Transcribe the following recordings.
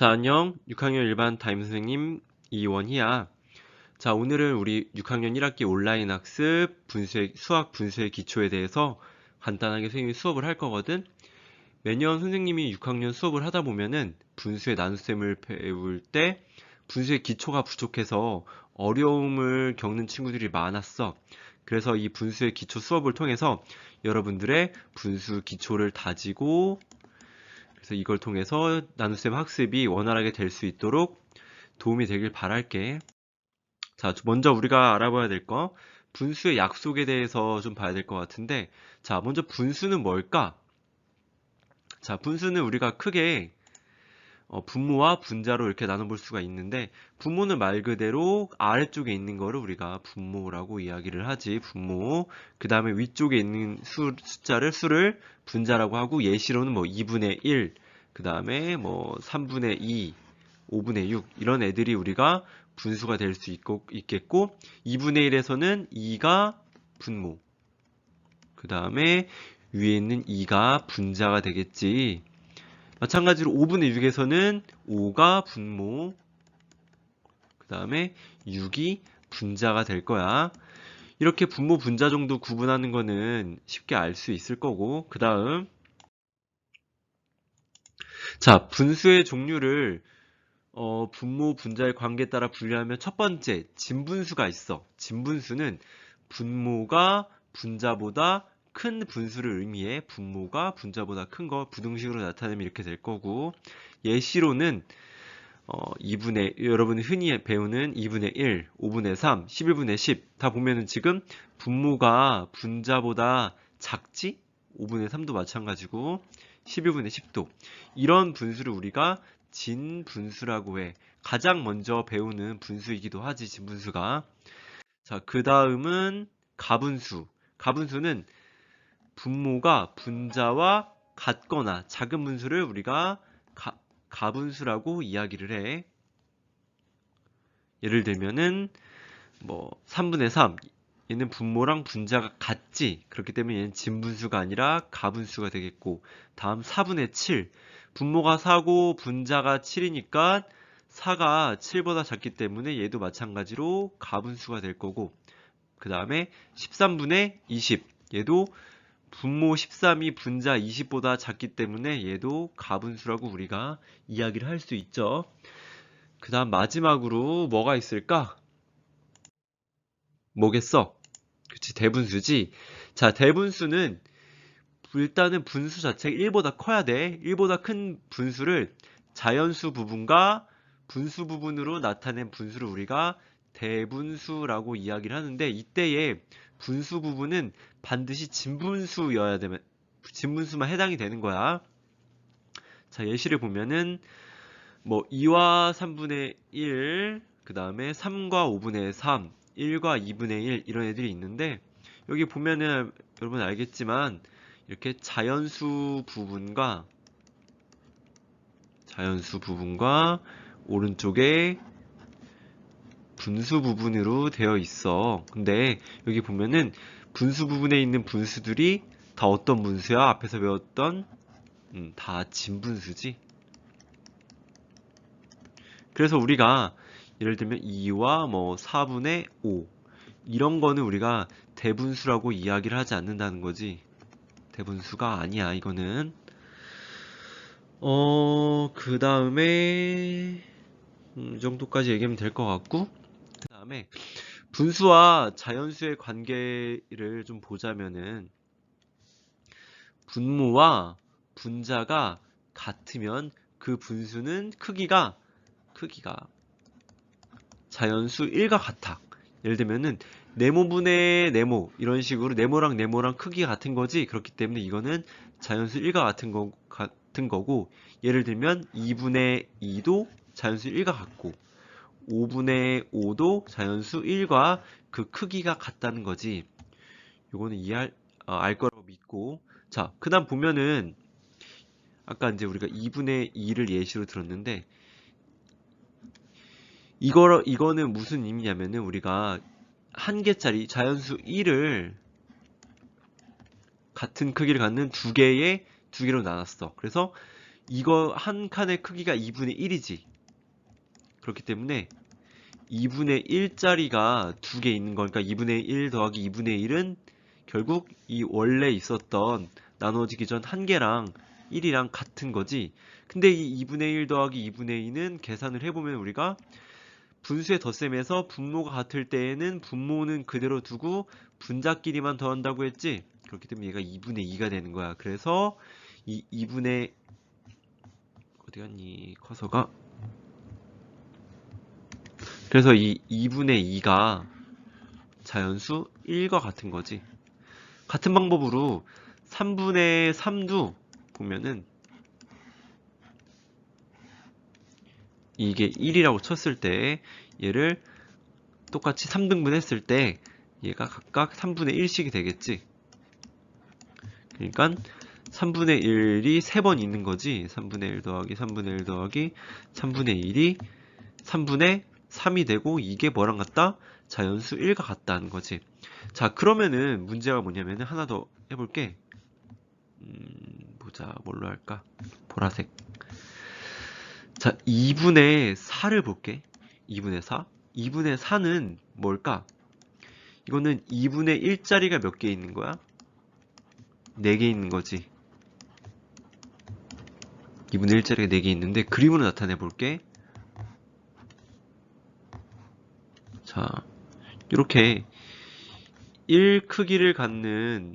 자, 안녕. 6학년 일반 담임 선생님 이원희야. 자, 오늘은 우리 6학년 1학기 온라인 학습 분수의, 수학 분수의 기초에 대해서 간단하게 선생님이 수업을 할 거거든. 매년 선생님이 6학년 수업을 하다 보면은 분수의 나눗셈을 배울 때 분수의 기초가 부족해서 어려움을 겪는 친구들이 많았어. 그래서 이 분수의 기초 수업을 통해서 여러분들의 분수 기초를 다지고 그래서 이걸 통해서 나눗셈 학습이 원활하게 될 수 있도록 도움이 되길 바랄게. 자, 먼저 우리가 알아봐야 될 거, 분수의 약속에 대해서 좀 봐야 될 것 같은데, 자, 먼저 분수는 뭘까? 자, 분수는 우리가 크게 어, 분모와 분자로 이렇게 나눠볼 수가 있는데, 분모는 말 그대로 아래쪽에 있는 거를 우리가 분모라고 이야기를 하지, 분모. 그 다음에 위쪽에 있는 수, 숫자를, 수를 분자라고 하고, 예시로는 뭐 2분의 1, 그 다음에 뭐 3분의 2, 5분의 6, 이런 애들이 우리가 분수가 될 수 있겠고, 2분의 1에서는 2가 분모. 그 다음에 위에 있는 2가 분자가 되겠지. 마찬가지로 5분의 6에서는 5가 분모, 그 다음에 6이 분자가 될 거야. 이렇게 분모, 분자 정도 구분하는 거는 쉽게 알 수 있을 거고, 그 다음, 자, 분수의 종류를 어, 분모, 분자의 관계에 따라 분류하면 첫 번째, 진분수가 있어. 진분수는 분모가 분자보다 큰 분수를 의미해 분모가 분자보다 큰 거 부등식으로 나타내면 이렇게 될 거고 예시로는 어, 2분의 여러분이 흔히 배우는 2분의 1, 5분의 3, 11분의 10 다 보면은 지금 분모가 분자보다 작지? 5분의 3도 마찬가지고 11분의 10도 이런 분수를 우리가 진분수라고 해. 가장 먼저 배우는 분수이기도 하지 진분수가. 자, 그 다음은 가분수. 가분수는 분모가 분자와 같거나 작은 분수를 우리가 가, 가분수라고 이야기를 해. 예를 들면은 뭐 3분의 3 얘는 분모랑 분자가 같지. 그렇기 때문에 얘는 진분수가 아니라 가분수가 되겠고 다음 4분의 7 분모가 4고 분자가 7이니까 4가 7보다 작기 때문에 얘도 마찬가지로 가분수가 될 거고 그 다음에 13분의 20 얘도 분모 13이 분자 20보다 작기 때문에 얘도 가분수라고 우리가 이야기를 할 수 있죠. 그 다음 마지막으로 뭐가 있을까? 뭐겠어? 그치, 대분수지. 자, 대분수는 일단은 분수 자체가 1보다 커야 돼. 1보다 큰 분수를 자연수 부분과 분수 부분으로 나타낸 분수를 우리가 대분수라고 이야기를 하는데 이때의 분수 부분은 반드시 진분수여야 되면 진분수만 해당이 되는 거야. 자, 예시를 보면은 뭐 2와 3분의 1, 그 다음에 3과 5분의 3, 1과 2분의 1 이런 애들이 있는데 여기 보면은 여러분 알겠지만 이렇게 자연수 부분과 자연수 부분과 오른쪽에 분수 부분으로 되어 있어. 근데 여기 보면은 분수 부분에 있는 분수들이 다 어떤 분수야? 앞에서 배웠던 음, 다 진분수지. 그래서 우리가 예를 들면 2와 뭐 4분의 5 이런 거는 우리가 대분수라고 이야기를 하지 않는다는 거지. 대분수가 아니야, 이거는. 어, 그 다음에, 음, 이 정도까지 얘기하면 될 것 같고, 그 다음에, 분수와 자연수의 관계를 좀 보자면은, 분모와 분자가 같으면 그 분수는 크기가, 크기가 자연수 1과 같아. 예를 들면은, 네모분의 네모 이런 식으로 네모랑 네모랑 크기가 같은 거지 그렇기 때문에 이거는 자연수 1과 같은 거 같은 거고 예를 들면 2분의 2도 자연수 1과 같고 5분의 5도 자연수 1과 그 크기가 같다는 거지 요거는 이해할 어, 알 거라고 믿고 자 그다음 보면은 아까 이제 우리가 2분의 2를 예시로 들었는데 이거 이거는 무슨 의미냐면은 우리가 한 개짜리 자연수 1을 같은 크기를 갖는 두 개의 두 개로 나눴어. 그래서 이거 한 칸의 크기가 2분의 1이지. 그렇기 때문에 2분의 1짜리가 두 개 있는 거니까 2분의 1 더하기 2분의 1은 결국 이 원래 있었던 나눠지기 전 한 개랑 1이랑 같은 거지. 근데 이 2분의 1 더하기 2분의 2는 계산을 해보면 우리가 분수의 덧셈에서 분모가 같을 때에는 분모는 그대로 두고 분자끼리만 더한다고 했지. 그렇기 때문에 얘가 2분의 2가 되는 거야. 그래서 이 2분의 어디 갔니 커서가 그래서 이 2분의 2가 자연수 1과 같은 거지. 같은 방법으로 3분의 3도 보면은 이게 1이라고 쳤을 때 얘를 똑같이 3등분 했을 때 얘가 각각 3분의 1씩이 되겠지. 그러니까 3분의 1이 3번 있는 거지. 3분의 1 더하기 3분의 1 더하기 3분의 1이 3분의 3이 되고 이게 뭐랑 같다? 자연수 1과 같다는 거지. 자, 그러면은 문제가 뭐냐면은 하나 더 해볼게. 음, 보자. 뭘로 할까? 보라색. 자, 2분의 4를 볼게. 2분의 4. 2분의 4는 뭘까? 이거는 2분의 1짜리가 몇 개 있는 거야? 4개 있는 거지. 2분의 1짜리가 4개 있는데 그림으로 나타내 볼게. 자, 이렇게 1 크기를 갖는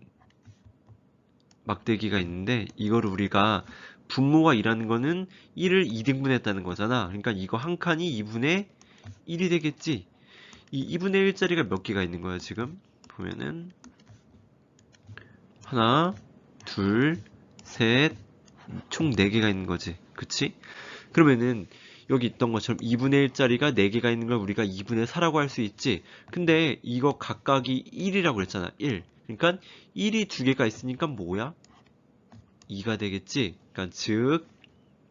막대기가 있는데 이걸 우리가 분모가 2라는 거는 1을 2등분했다는 거잖아. 그러니까 이거 한 칸이 2분의 1이 되겠지. 이 2분의 1짜리가 몇 개가 있는 거야, 지금? 보면은 하나, 둘, 셋, 총 4개가 있는 거지. 그치? 그러면은 여기 있던 것처럼 2분의 1짜리가 4개가 있는 걸 우리가 2분의 4라고 할 수 있지. 근데 이거 각각이 1이라고 그랬잖아. 1. 그러니까 1이 두 개가 있으니까 뭐야? 2가 되겠지. 그러니까 즉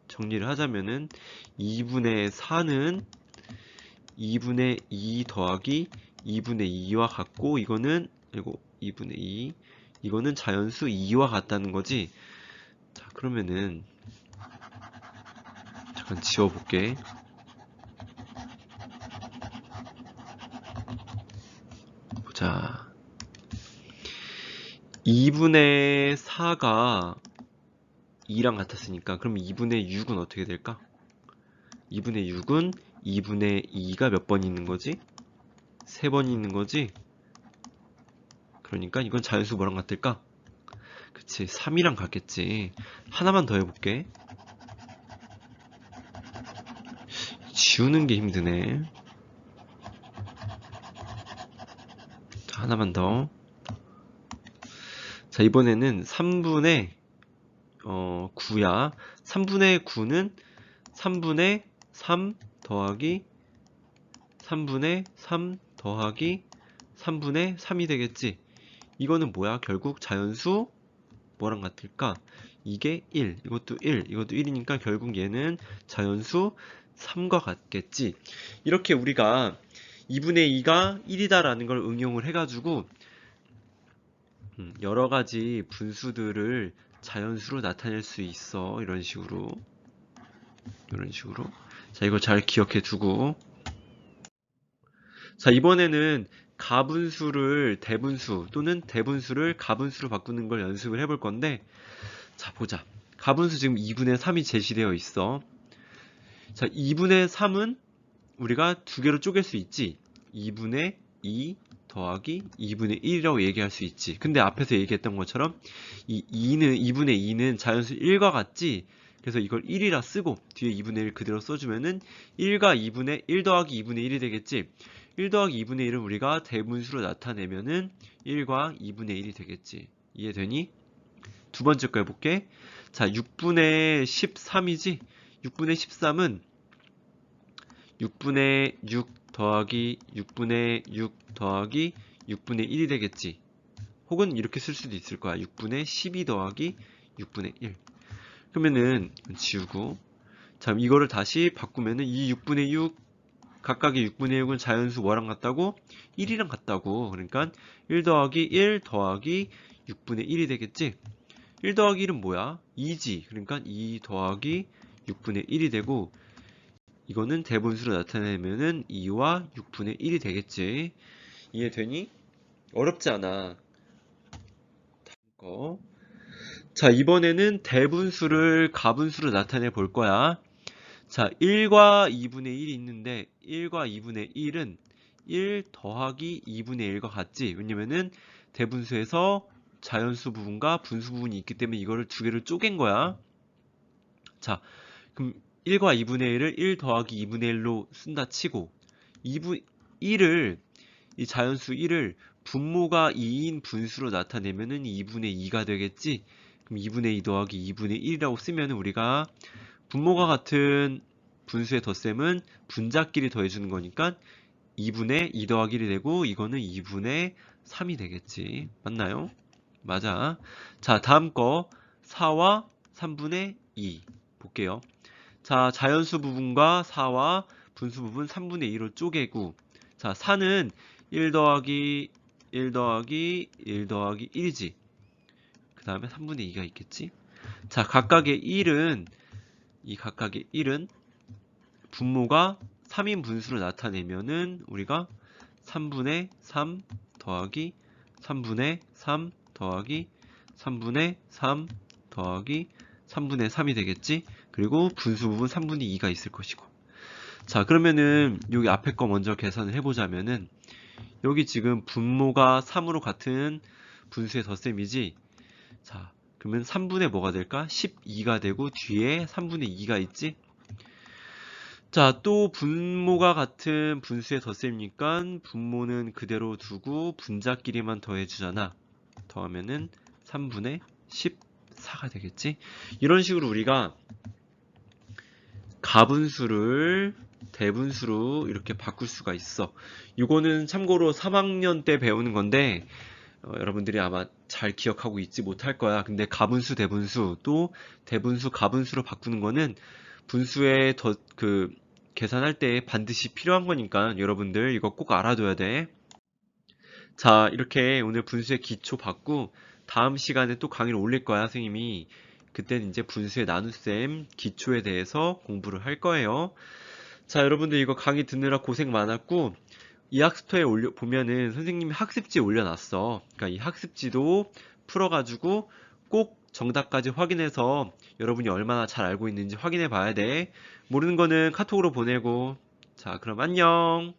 정리를 하자면은 2분의 4는 2분의 2 더하기 2분의 2와 같고 이거는 이거 2분의 2 이거는 자연수 2와 같다는 거지. 자 그러면은 잠깐 지워볼게. 보자. 2분의 4가 2랑 같았으니까 그럼 2분의 6은 어떻게 될까? 2분의 6은 2분의 2가 몇 번 있는 거지? 3번 있는 거지? 그러니까 이건 자연수 뭐랑 같을까? 그치 3이랑 같겠지 하나만 더 해볼게 지우는 게 힘드네 자, 하나만 더 자, 이번에는 3분의 어, 9야. 3분의 9는 3분의 3 더하기 3분의 3 더하기 3분의 3이 되겠지. 이거는 뭐야? 결국 자연수 뭐랑 같을까? 이게 1, 이것도 1, 이것도 1이니까 결국 얘는 자연수 3과 같겠지. 이렇게 우리가 2분의 2가 1이다라는 걸 응용을 해가지고 음, 여러 가지 분수들을 자연수로 나타낼 수 있어. 이런 식으로. 이런 식으로. 자, 이거 잘 기억해 두고. 자, 이번에는 가분수를 대분수 또는 대분수를 가분수로 바꾸는 걸 연습을 해볼 건데, 자, 보자. 가분수 지금 2분의 3이 제시되어 있어. 자, 2분의 3은 우리가 두 개로 쪼갤 수 있지. 2분의 2 더하기 2분의 1이라고 얘기할 수 있지. 근데 앞에서 얘기했던 것처럼 이 2는 2분의 2는 자연수 1과 같지. 그래서 이걸 1이라 쓰고 뒤에 2분의 1 그대로 써주면은 1과 2분의 1 더하기 2분의 1이 되겠지. 1 더하기 2분의 1은 우리가 대분수로 나타내면은 1과 2분의 1이 되겠지. 이해되니? 두 번째 거 해볼게. 자, 6분의 13이지? 6분의 13은 6분의 6 더하기 6분의 6 더하기 6분의 1이 되겠지. 혹은 이렇게 쓸 수도 있을 거야. 6분의 12 더하기 6분의 1. 그러면은 지우고 자 이거를 다시 바꾸면은 이 6분의 6 각각의 6분의 6은 자연수 뭐랑 같다고? 1이랑 같다고. 그러니까 1 더하기 1 더하기 6분의 1이 되겠지. 1 더하기 1은 뭐야? 2지. 그러니까 2 더하기 6분의 1이 되고 이거는 대분수로 나타내면은 2와 6분의 1이 되겠지. 이해되니? 어렵지 않아. 거. 자, 이번에는 대분수를 가분수로 나타내 볼 거야. 자, 1과 2분의 1이 있는데 1과 2분의 1은 1 더하기 2분의 1과 같지. 왜냐면은 대분수에서 자연수 부분과 분수 부분이 있기 때문에 이거를 두 개를 쪼갠 거야. 자, 그럼 1과 2분의 1을 1 더하기 2분의 1로 쓴다 치고 2분 1을 이 자연수 1을 분모가 2인 분수로 나타내면은 2분의 2가 되겠지. 그럼 2분의 2 더하기 2분의 1이라고 쓰면 우리가 분모가 같은 분수의 덧셈은 분자끼리 더해주는 거니까 2분의 2 더하기 1이 되고 이거는 2분의 3이 되겠지. 맞나요? 맞아. 자, 다음 거 4와 3분의 2 볼게요. 자, 자연수 부분과 4와 분수 부분 3분의 2로 쪼개고 자, 4는 1 더하기 1 더하기 1 더하기 1이지. 그 다음에 3분의 2가 있겠지. 자, 각각의 1은 이 각각의 1은 분모가 3인 분수를 나타내면은 우리가 3분의 3 더하기 3분의 3 더하기 3분의 3 더하기 3분의 3이 되겠지? 그리고 분수 부분 3분의 2가 있을 것이고. 자, 그러면은 여기 앞에 거 먼저 계산을 해보자면은 여기 지금 분모가 3으로 같은 분수의 덧셈이지? 자, 그러면 3분의 뭐가 될까? 12가 되고 뒤에 3분의 2가 있지? 자, 또 분모가 같은 분수의 덧셈이니까 분모는 그대로 두고 분자끼리만 더해주잖아. 더하면은 3분의 14가 되겠지? 이런 식으로 우리가 가분수를 대분수로 이렇게 바꿀 수가 있어. 이거는 참고로 3학년 때 배우는 건데 어, 여러분들이 아마 잘 기억하고 있지 못할 거야. 근데 가분수, 대분수 또 대분수, 가분수로 바꾸는 거는 분수의 더그 계산할 때 반드시 필요한 거니까 여러분들 이거 꼭 알아둬야 돼. 자, 이렇게 오늘 분수의 기초 받고 다음 시간에 또 강의를 올릴 거야, 선생님이. 그때는 이제 분수의 나눗셈 기초에 대해서 공부를 할 거예요. 자, 여러분들 이거 강의 듣느라 고생 많았고 이 학습터에 올려 보면은 선생님이 학습지에 올려놨어. 그러니까 이 학습지도 풀어가지고 꼭 정답까지 확인해서 여러분이 얼마나 잘 알고 있는지 확인해 봐야 돼. 모르는 거는 카톡으로 보내고. 자, 그럼 안녕.